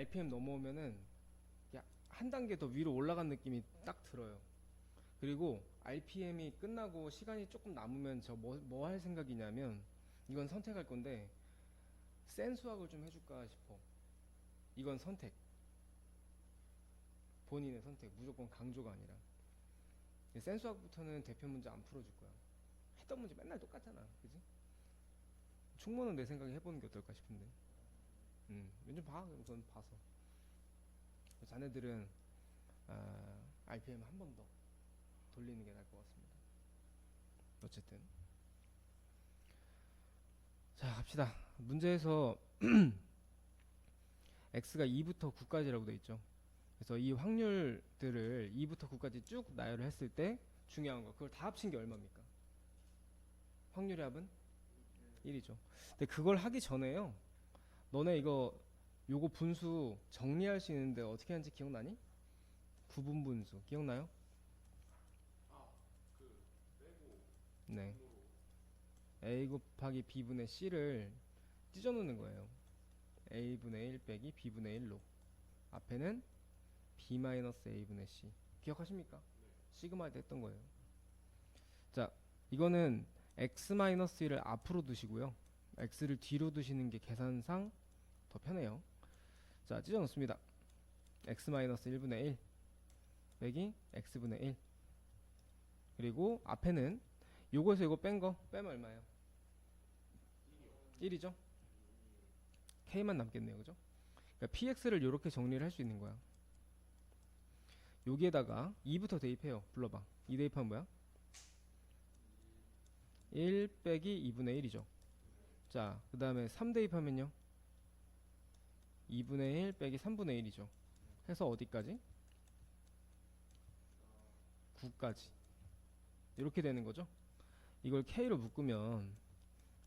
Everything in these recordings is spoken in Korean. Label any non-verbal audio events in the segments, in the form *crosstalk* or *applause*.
RPM 넘어오면은 야, 한 단계 더 위로 올라간 느낌이 딱 들어요. 그리고 RPM이 끝나고 시간이 조금 남으면 저뭐뭐할 생각이냐면 이건 선택할 건데 센 수학을 좀 해줄까 싶어. 이건 선택. 본인의 선택. 무조건 강조가 아니라. 센 수학부터는 대표 문제 안 풀어줄 거야. 했던 문제 맨날 똑같잖아. 그지? 충분은 내 생각에 해보는 게 어떨까 싶은데. 음, 좀 봐. 우선 봐서. 자네들은 아, RPM 한 번 더 돌리는 게 나을 것 같습니다. 어쨌든 자 갑시다. 문제에서 *clears throat* x가 2부터 9까지라고 돼 있죠. 그래서 이 확률들을 2부터 9까지 쭉 나열을 했을 때 중요한 거 그걸 다 합친 게 얼마입니까? 확률의 합은 1이죠. 근데 그걸 하기 전에요. 너네 이거 요거 분수 정리할 수 있는데 어떻게 하는지 기억나니? 구분 분수 기억나요? 네. a 곱하기 b분의 c를 찢어놓는 거예요. a분의 1 빼기 b분의 1로 앞에는 b 마이너스 a분의 c 기억하십니까? 시그마 할 때 했던 거예요. 자, 이거는 x 마이너스 1을 앞으로 두시고요. X를 뒤로 두시는 게 계산상 더 편해요. 자, 찢어 놓습니다. x 마이너스 1분의 1 빼기 x분의 1 그리고 앞에는 요거에서 요거 뺀 거 빼면 얼마예요? 1이죠? k만 남겠네요. 그죠? 그러니까 px를 이렇게 정리를 할 수 있는 거야. 여기에다가 2부터 대입해요. 불러봐. 2 대입하면 뭐야? 1 빼기 2분의 1이죠. 자, 그 다음에 3 대입하면요. 2분의 1 빼기 3분의 1이죠. 해서 어디까지? 9까지. 이렇게 되는 거죠. 이걸 k로 묶으면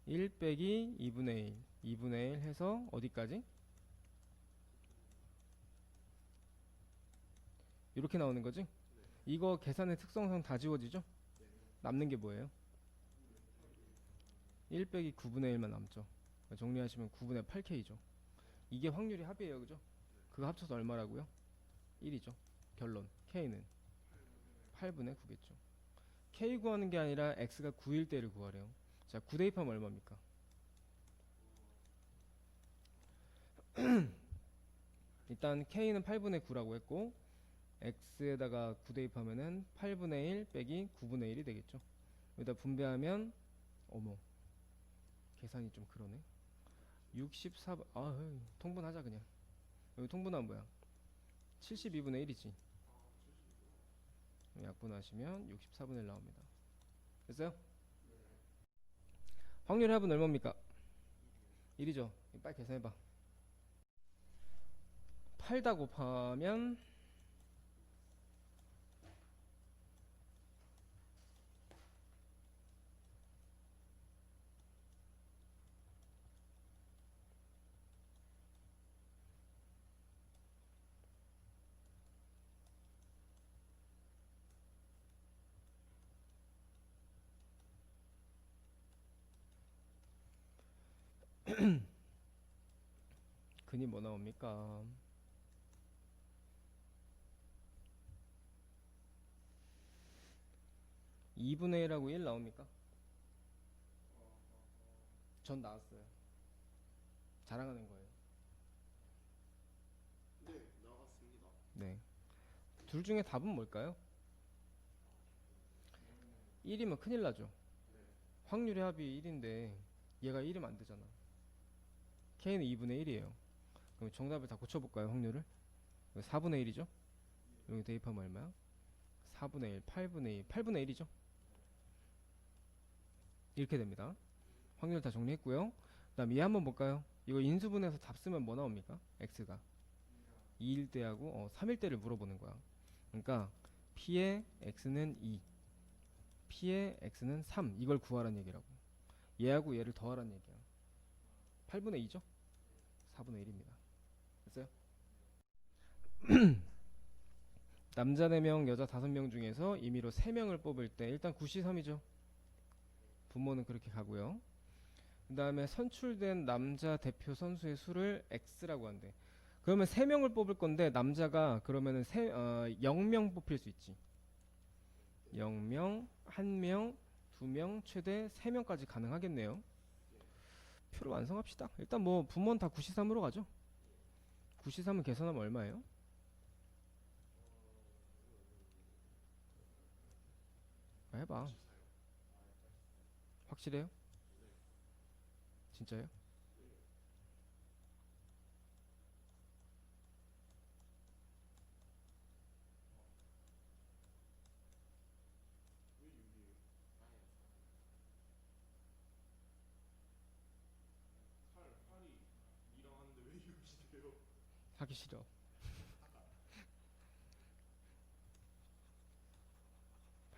1 빼기 2분의 1, 2분의 1 해서 어디까지? 이렇게 나오는 거지? 이거 계산의 특성상 다 지워지죠? 남는 게 뭐예요? 1 빼기 9분의 1만 남죠. 정리하시면 9분의 8k죠. 이게 확률이 합이에요. 그죠? 그거 합쳐서 얼마라고요? 1이죠. 결론. k는 8분의 9겠죠. k 구하는 게 아니라 x가 9일 때를 구하래요. 자, 9 대입하면 얼마입니까? *clears throat* 일단 k는 8분의 9라고 했고 x에다가 9 대입하면은 8분의 1 빼기 9분의 1이 되겠죠. 여기다 분배하면 어머 계산이 좀 그러네. 64 아, 통분하자 그냥. 여기 통분하면 뭐야? 72분의 1이지. 약분하시면 64분의 1 나옵니다. 됐어요? 확률의 합은 얼마입니까? 1이죠. 빨리 계산해봐. 8다 곱하면 *clears throat* 근이 뭐 나옵니까? 이분의 1하고 1 나옵니까? 전 나왔어요. 자랑하는 거예요. 네, 나왔습니다. 네. 둘 중에 답은 뭘까요? 1이면 큰일 나죠. 확률의 합이 1인데 얘가 1이면 안 되잖아. K는 2분의 1이에요. 그럼 정답을 다 고쳐볼까요? 확률을? 4분의 1이죠? 여기 대입하면 얼마야? 4분의 1, 8분의 1, 8분의 1이죠? 이렇게 됩니다. 확률 다 정리했고요. 그 다음 얘 한번 볼까요? 이거 인수분해서 답 쓰면 뭐 나옵니까? x가 2일 때하고 어, 3일 때를 물어보는 거야. 그러니까 p의 x는 2, p의 x는 3 이걸 구하라는 얘기라고. 얘하고 얘를 더하라는 얘기야. 8분의 2죠? 4분의 1입니다. 됐어요? *clears throat* 남자 4명, 여자 5명 중에서 임의로 3명을 뽑을 때 일단 9시 3이죠. 부모는 그렇게 가고요. 그 다음에 선출된 남자 대표 선수의 수를 X라고 한대. 그러면 세 명을 뽑을 건데 남자가 그러면은 세 어, 0명 뽑힐 수 있지. 0명, 1명, 2명, 최대 3명까지 가능하겠네요. 표를 완성합시다. 일단 뭐 부모는 다 93으로 가죠. 93은 계산하면 얼마예요? 아, 해봐. 확실해요? 진짜요? 하기 싫어.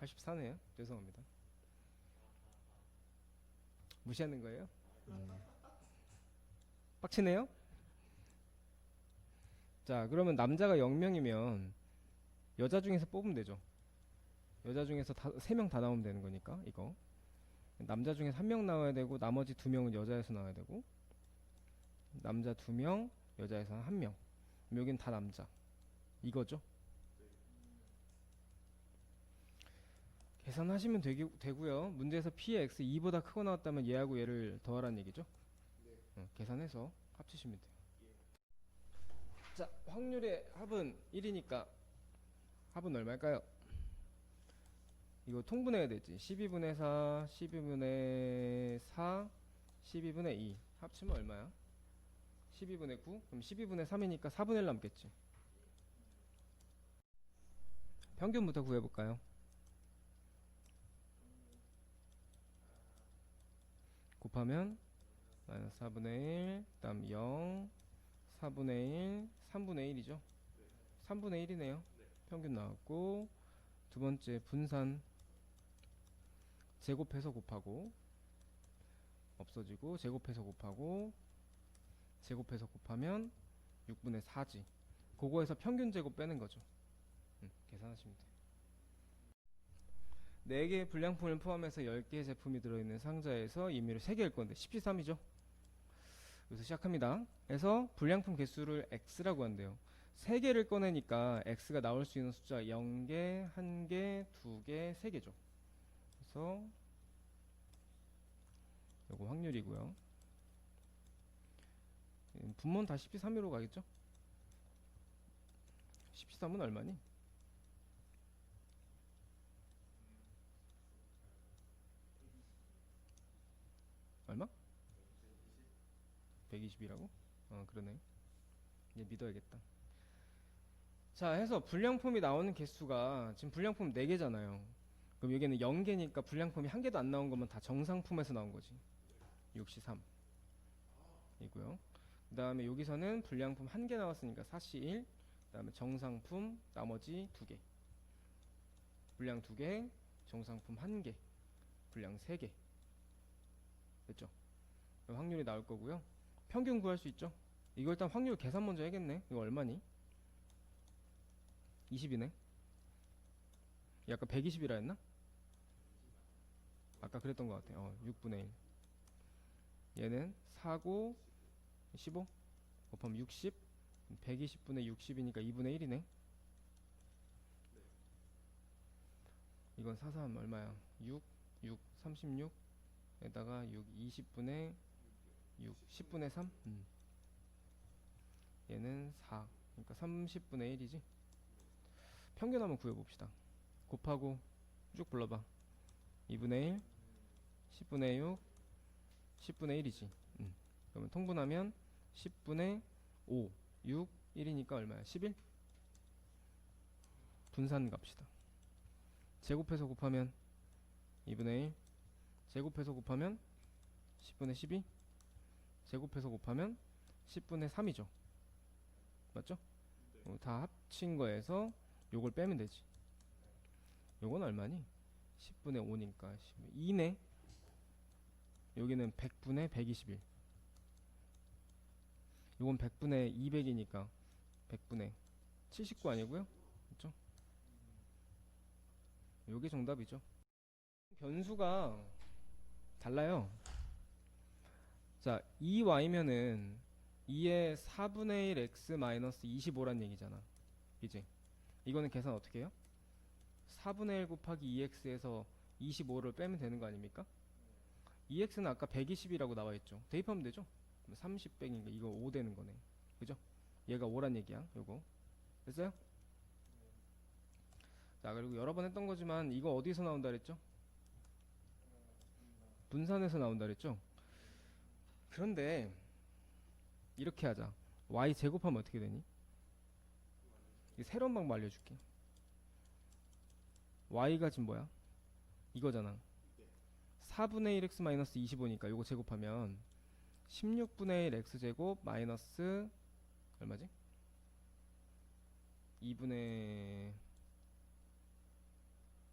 (84네요) 죄송합니다 무시하는 거예요? 빡치네요? 자 그러면 남자가 0명이면 여자 중에서 뽑으면 되죠 여자 중에서 다, 3명 다 나오면 되는 거니까 이거 남자 중에서 한명 나와야 되고 나머지 두 명은 여자에서 나와야 되고 남자 두명 여자에서 한명 여긴 다 남자. 이거죠? 계산하시면 되기, 되고요. 문제에서 p의 x 2보다 크고 나왔다면 얘하고 얘를 더하라는 얘기죠? 어, 계산해서 합치시면 돼요. 자 확률의 합은 1이니까 합은 얼마일까요? 이거 통분해야 되지. 12분의 4 12분의 4 12분의 2 합치면 얼마야? 12분의 9 그럼 12분의 3이니까 4분의 1 남겠지. 평균부터 구해볼까요? 곱하면 마이너스 4분의 1 그다음 0 4분의 1 3분의 1이죠? 3분의 1이네요. 평균 나왔고 두 번째 분산 제곱해서 곱하고 없어지고 제곱해서 곱하고 제곱해서 곱하면 6분의 4지. 그거에서 평균 제곱 빼는 거죠. 음, 계산하시면 돼요. 4개의 불량품을 포함해서 10개의 제품이 들어있는 상자에서 임의로 3개일 건데 13이죠? 여기서 시작합니다. 그래서 불량품 개수를 x라고 한대요. 3개를 꺼내니까 x가 나올 수 있는 숫자 0개, 1개, 2개, 3개죠. 그래서 요거 확률이고요. 음, 분모는 다 13으로 가겠죠 13은 얼마니? 얼마? 120이라고? 어 그러네 이제 믿어야겠다 자 해서 불량품이 나오는 개수가 지금 불량품 4개잖아요 그럼 여기는 0개니까 불량품이 한 개도 안 나온 거면 다 정상품에서 나온 거지 63 이고요 그 다음에 여기서는 불량품 한 개 나왔으니까 41그 다음에 정상품 나머지 2개. 불량 2개 정상품 1개 불량 3개. 됐죠? 그럼 확률이 나올 거고요. 평균 구할 수 있죠? 이거 일단 확률 계산 먼저 해야겠네. 이거 얼마니? 20이네? 아까 120이라 했나? 아까 그랬던 것 같아. 어 6분의 1 얘는 4고 15 곱하면 60 120분의 60이니까 2분의 1이네. 이건 4, 3 얼마야? 6 6 36 에다가 6 20분의 6 10분의 3 음. 얘는 4 그러니까 30분의 1이지. 평균 한번 구해봅시다. 곱하고 쭉 불러봐. 2분의 1 10분의 6 10분의 1이지. 음. 그러면 통분하면 10분의 5 6 1이니까 얼마야? 11 분산 갑시다. 제곱해서 곱하면 2분의 1 제곱해서 곱하면 10분의 12 제곱해서 곱하면 10분의 3이죠. 맞죠? 어, 다 합친 거에서 요걸 빼면 되지. 요건 얼마니? 10분의 5니까 2네. 여기는 100분의 121 요건 100분의 200이니까 100분의 79 아니고요 그렇죠? 요게 정답이죠 변수가 달라요 자 2y면은 2의 4분의 1 x 마이너스 25란 얘기잖아. 이제 이거는 계산 어떻게 해요? 4분의 1 곱하기 2x에서 25를 빼면 되는 거 아닙니까? 2x는 아까 120이라고 나와 있죠. 대입하면 되죠. 30 빼기니까 이거 5 되는 거네. 그죠? 얘가 5란 얘기야. 요거. 됐어요? 자, 그리고 여러 번 했던 거지만 이거 어디서 나온다 그랬죠? 분산에서 나온다 그랬죠? 그런데 이렇게 하자. y 제곱하면 어떻게 되니? 이 새로운 방법 알려줄게. y가 지금 뭐야? 이거잖아. 4분의 1x 마이너스 25니까 요거 제곱하면 16분의 1 x 제곱 마이너스 얼마지? 2분의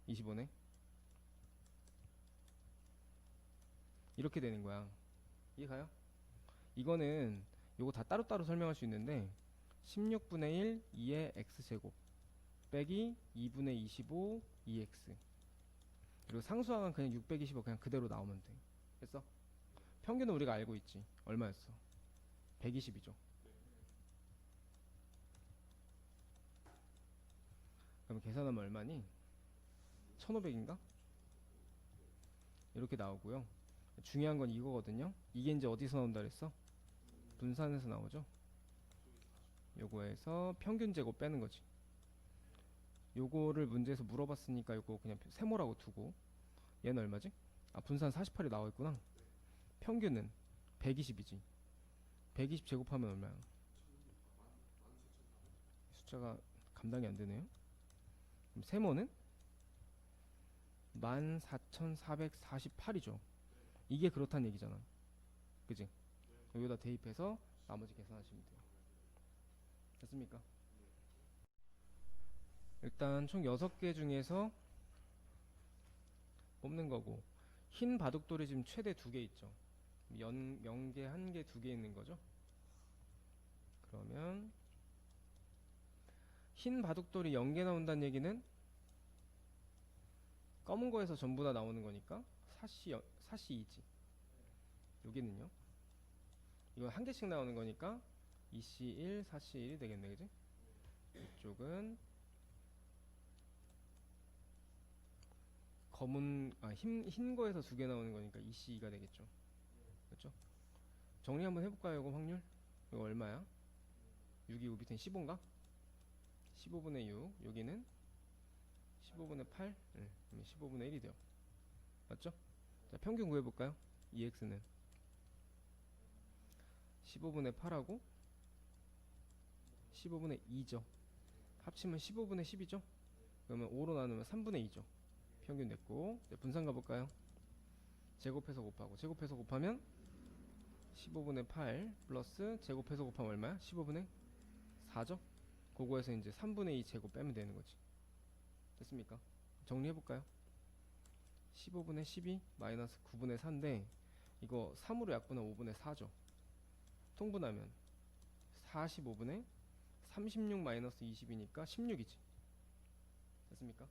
25네. 이렇게 되는 거야. 이해 가요? 이거는 요거 다 따로따로 설명할 수 있는데 16분의 1 2의 x제곱 빼기 2분의 25 2x 그리고 상수항은 그냥 625 그냥 그대로 나오면 돼 됐어? 평균은 우리가 알고 있지 얼마였어? 120이죠 그럼 계산하면 얼마니? 1500인가? 이렇게 나오고요 중요한 건 이거거든요 이게 이제 어디서 나온다 그랬어? 분산에서 나오죠 요거에서 평균 제곱 빼는 거지 요거를 문제에서 물어봤으니까 요거 그냥 세모라고 두고 얘는 얼마지? 아 분산 48이 나와 있구나 평균은 120이지 120 제곱하면 얼마야? 숫자가 감당이 안 되네요 그럼 세모는 14,448이죠 이게 그렇다는 얘기잖아 그지? 여기다 대입해서 나머지 계산하시면 돼요 됐습니까? 일단 총 6개 중에서 뽑는 거고 흰 바둑돌이 지금 최대 2개 있죠 연, 연계 1개 2개 있는 거죠 그러면 흰 바둑돌이 연계 나온다는 얘기는 검은 거에서 전부 다 나오는 거니까 사시, 연- 사시 2지 여기는요 이건 한 개씩 나오는 거니까 2C 1, 4C 1이 되겠네 그지? 이쪽은 검은 아, 흰, 흰 거에서 두 개 나오는 거니까 2C2가 되겠죠. 그렇죠? 정리 한번 해볼까요? 이거 확률? 이거 얼마야? 6이 5 밑에 15인가? 15분의 6 여기는 15분의 8 네, 15분의 1이 돼요. 맞죠? 자 평균 구해볼까요? 2x는 15분의 8하고 15분의 2죠. 합치면 15분의 10이죠. 그러면 5로 나누면 3분의 2죠. 평균 냈고 분산 가볼까요? 제곱해서 곱하고 제곱해서 곱하면 15분의 8 플러스 제곱해서 곱하면 얼마야? 15분의 4죠? 그거에서 이제 3분의 2 제곱 빼면 되는 거지 됐습니까? 정리해볼까요? 15분의 12 마이너스 9분의 4인데 이거 3으로 약분하면 5분의 4죠 통분하면 45분의 36 마이너스 20이니까 16이지 됐습니까?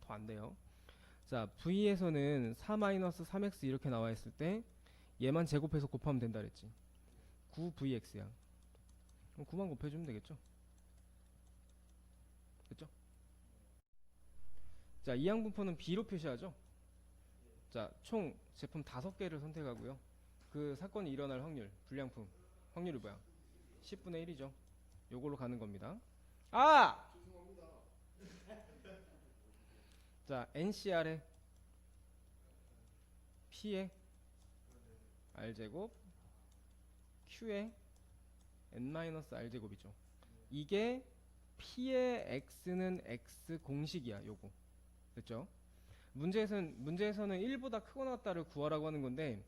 더 안 돼요. 자, V에서는 4-3x 이렇게 나와 있을 때 얘만 제곱해서 곱하면 된다 그랬지. 9VX야. 그럼 9만 곱해주면 되겠죠? 그쵸? 자, 이항분포는 B로 표시하죠? 자, 총 제품 5개를 선택하고요. 그 사건이 일어날 확률, 불량품. 확률이 뭐야? 10분의 1이죠. 요걸로 가는 겁니다. 아! 자, NCR에 P에 R제곱 Q에 N-R제곱이죠. 이게 P의 X는 X 공식이야, 요거. 됐죠? 문제에서는, 문제에서는 1보다 크거나 같다를 구하라고 하는 건데,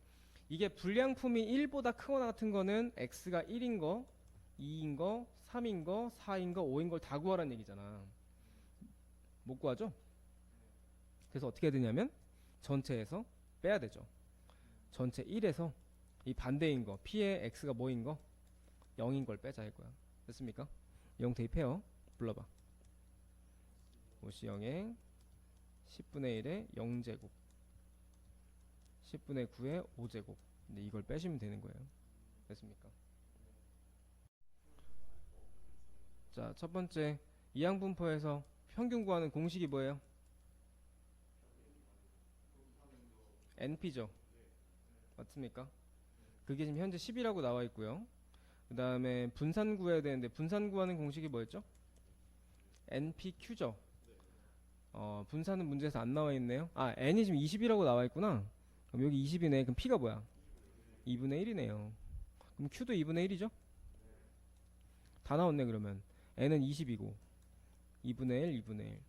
이게 불량품이 1보다 크거나 같은 거는 X가 1인 거, 2인 거, 3인 거, 4인 거, 5인 걸 다 구하라는 얘기잖아. 못 구하죠? 그래서 어떻게 해야 되냐면 전체에서 빼야 되죠. 전체 1에서 이 반대인 거 P의 X가 뭐인 거? 0인 걸 빼자 할 거야. 됐습니까? 0 대입해요 불러봐 50형의 10분의 1에 0제곱 10분의 9에 5제곱 근데 이걸 빼시면 되는 거예요 됐습니까? 자 첫 번째 이항분포에서 평균 구하는 공식이 뭐예요? NP죠 맞습니까? 그게 지금 현재 10이라고 나와 있고요. 그 다음에 분산 구해야 되는데 분산 구하는 공식이 뭐였죠? NPQ죠. 어, 분산은 문제에서 안 나와 있네요. 아, N이 지금 20이라고 나와 있구나. 그럼 여기 20이네. 그럼 P가 뭐야? 2분의 1이네요. 그럼 Q도 2분의 1이죠? 다 나왔네 그러면 N은 20이고 2분의 1, 2분의 1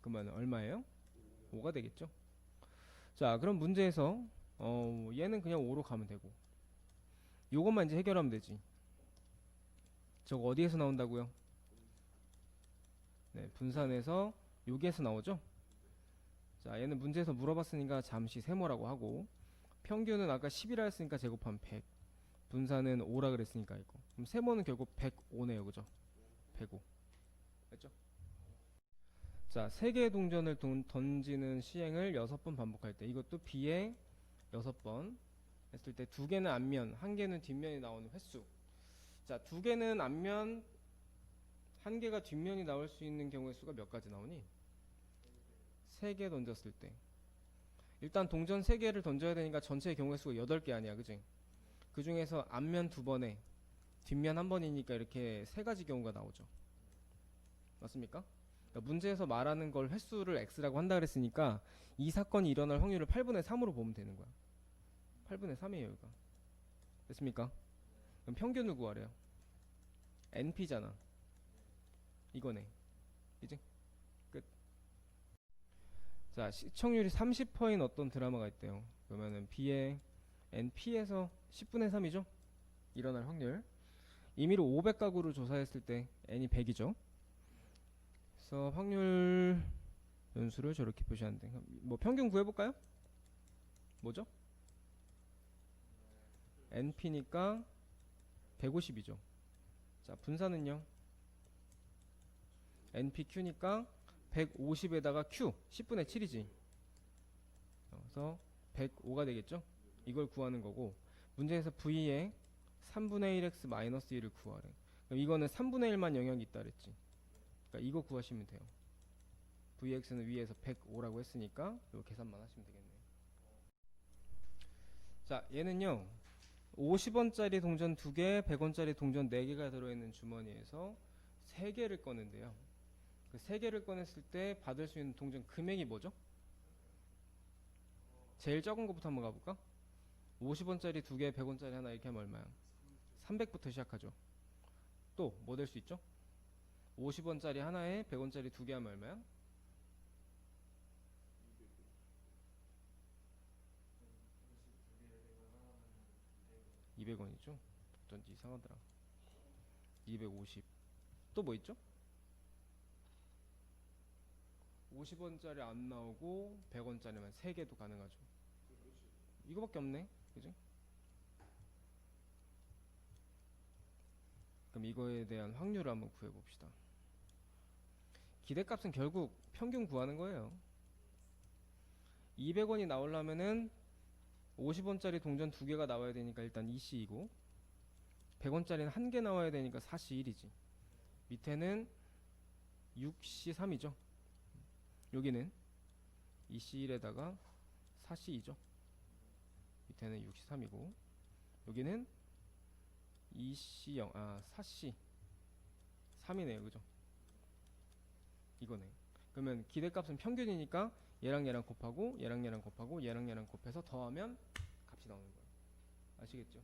그러면 얼마예요? 5가 되겠죠? 자 그럼 문제에서 어, 얘는 그냥 5로 가면 되고 요것만 이제 해결하면 되지 저거 어디에서 나온다고요? 네 분산해서 여기에서 나오죠? 자 얘는 문제에서 물어봤으니까 잠시 세모라고 하고 평균은 아까 10이라 했으니까 제곱하면 100 분산은 5라 그랬으니까 이거 그럼 세모는 결국 105네요 그죠? 105 됐죠? 자, 세 개의 동전을 돈- 던지는 시행을 여섯 번 반복할 때 이것도 B에 여섯 번 했을 때 두 개는 앞면, 한 개는 뒷면이 나오는 횟수. 자, 두 개는 앞면, 한 개가 뒷면이 나올 수 있는 경우의 수가 몇 가지 나오니? 세 개 던졌을 때. 일단 동전 세 개를 던져야 되니까 전체 경우의 수가 여덟 개 아니야, 그지? 그 중에서 앞면 두 번에 뒷면 한 번이니까 이렇게 세 가지 경우가 나오죠. 맞습니까? 그러니까 문제에서 말하는 걸 횟수를 x라고 한다 그랬으니까 이 사건이 일어날 확률을 8분의 3으로 보면 되는 거야. 8분의 3이에요, 여기가. 됐습니까? 그럼 평균을 구하래요. np잖아. 이거네. 이제 끝. 자, 시청률이 30%인 어떤 드라마가 있대요. 그러면은 b의 np에서 10분의 3이죠? 일어날 확률. 임의로 500가구를 조사했을 때 n이 100이죠. 그래서 확률 연수를 저렇게 표시하는데 뭐 평균 구해볼까요? 뭐죠? NP니까 150이죠. 자 분산은요? NPQ니까 150에다가 Q 10분의 7이지. 그래서 105가 되겠죠? 이걸 구하는 거고 문제에서 V에 3분의 1x 마이너스 1을 구하래. 그럼 이거는 3분의 1만 영역이 있다 그랬지. 그러니까 이거 구하시면 돼요. vx는 위에서 105라고 했으니까 이거 계산만 하시면 되겠네요. 자, 얘는요. 50원짜리 동전 2개, 100원짜리 동전 4개가 들어있는 주머니에서 3개를 꺼낸대요. 그 3개를 꺼냈을 때 받을 수 있는 동전 금액이 뭐죠? 제일 적은 것부터 한번 가볼까? 50원짜리 2개, 100원짜리 하나 이렇게 하면 얼마야? 300부터 시작하죠. 또 뭐 될 수 있죠? 50원짜리 하나에 100원짜리 두 개 하면 얼마야? 200원이죠? 어쩐지 이상하더라. 250. 또 뭐 있죠? 50원짜리 안 나오고 100원짜리만 3개도 가능하죠. 이거밖에 없네. 그지? 그럼 이거에 대한 확률을 한번 구해 봅시다. 기대값은 결국 평균 구하는 거예요. 200원이 나오려면은 50원짜리 동전 두 개가 나와야 되니까 일단 2C이고 100원짜리는 한 개 나와야 되니까 4C1이지. 밑에는 6C3이죠. 여기는 2C1에다가 4C2죠. 밑에는 6C3이고 여기는 2C0 아 4C 3이네요 그죠 이거네. 그러면 기대값은 평균이니까 얘랑 얘랑 곱하고 얘랑 얘랑 곱하고 얘랑 얘랑 곱해서 더하면 값이 나오는 거예요 아시겠죠